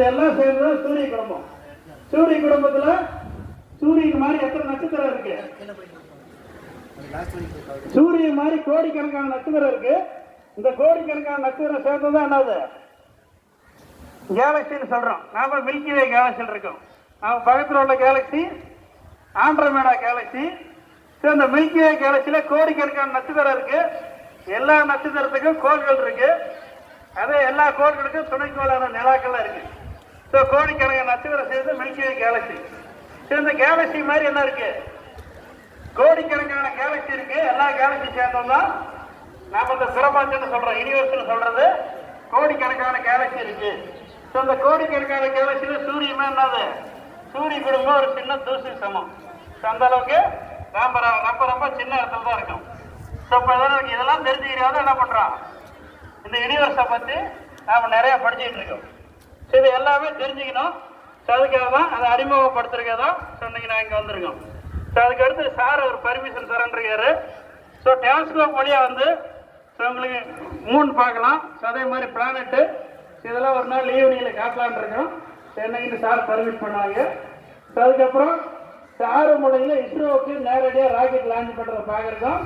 இதெல்லாம் சேர்ந்தது சூரிய குடும்பம். சூரிய குடும்பத்துல சூரியன் மாதிரி எத்தனை நட்சத்திரம் இருக்கு? சூரியன் மாதிரி கோடிக்கணக்கான நட்சத்திரம் இருக்கு. இந்த கோடிக்கணக்கான நட்சத்திரம் சேர்ந்தது என்னது? கேலக்சின்னு சொல்றோம். நாம மில்கி வே கேலக்சியில் இருக்கோம். நாம பக்கத்தில் உள்ள கேலக்சி ஆண்ட்ரமேடா கேலக்சி. ஸோ இந்த மில்கி வே கேலக்சியில் கோடிக்கணக்கான நட்சத்திரம் இருக்கு. எல்லா நட்சத்திரத்துக்கும் கோள்கள் இருக்கு. அதே எல்லா கோள்களுக்கும் துணைக்கோளான நிலாக்கள்லாம் இருக்கு. ஸோ கோடிக்கணக்கான நட்சத்திரம் சேர்ந்து மில்கிவே கேலக்சி ஸோ இந்த கேலக்சி மாதிரி என்ன இருக்கு? கோடிக்கணக்கான கேலக்சி இருக்கு. எல்லா கேலக்சி சேர்ந்தோம்னா நாம இந்த பிரபஞ்சம்னு சொல்றோம். யூனிவர்ஸ்னு சொல்றது கோடிக்கணக்கான கேலக்சி இருக்கு. ஸோ இந்த கோடிக்கணக்கான கேலக்சியில் சூரியமே என்னது? சூரிய குடும்பம் ஒரு சின்ன தூசி சமம். ஸோ அந்த அளவுக்கு ரொம்ப ரொம்ப ரொம்ப சின்ன இடத்துல தான் இருக்கும். ஸோ இப்போ இதெல்லாம் இதெல்லாம் தெரிஞ்சுக்கிறதா என்ன பண்ணுறோம் இந்த யூனிவர்ஸை பற்றி நாம் நிறையா படிச்சுட்டு இருக்கோம். இது எல்லாமே தெரிஞ்சுக்கணும். ஸோ அதுக்காக தான் அதை அறிமுகப்படுத்துறதுக்காக தான் ஸோ நான் இங்கே வந்திருக்கோம். ஸோ அதுக்கடுத்து சார் ஒரு பர்மிஷன் தரேன்ருக்காரு ஸோ டெலஸ்கோப் வழியாக வந்து ஸோ உங்களுக்கு மூணு பார்க்கலாம். ஸோ அதே மாதிரி பிளானெட்டு இதெல்லாம் ஒரு நாள் ஈவினிங்கில் காட்டலான் இருக்கோம். ஸோ என்னைக்கு சார் பர்மிட் பண்ணுவாங்க. ஸோ அதுக்கப்புறம் சாரு மூலையில் இஸ்ரோவுக்கு நேரடியாக ராக்கெட் லான்ச் பண்ணுறதை பார்க்குறோம்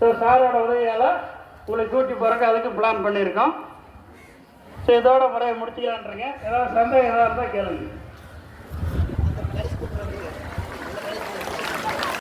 ஸோ சாரோட உதவியால் உங்களை கூட்டி போகிறக்கு அதுக்கு பிளான் பண்ணியிருக்கோம். இதோட முறையை முடிச்சுக்கலான்றீங்க ஏதாவது சந்தேகம் ஏதாவது இருந்தால் கேளுங்க.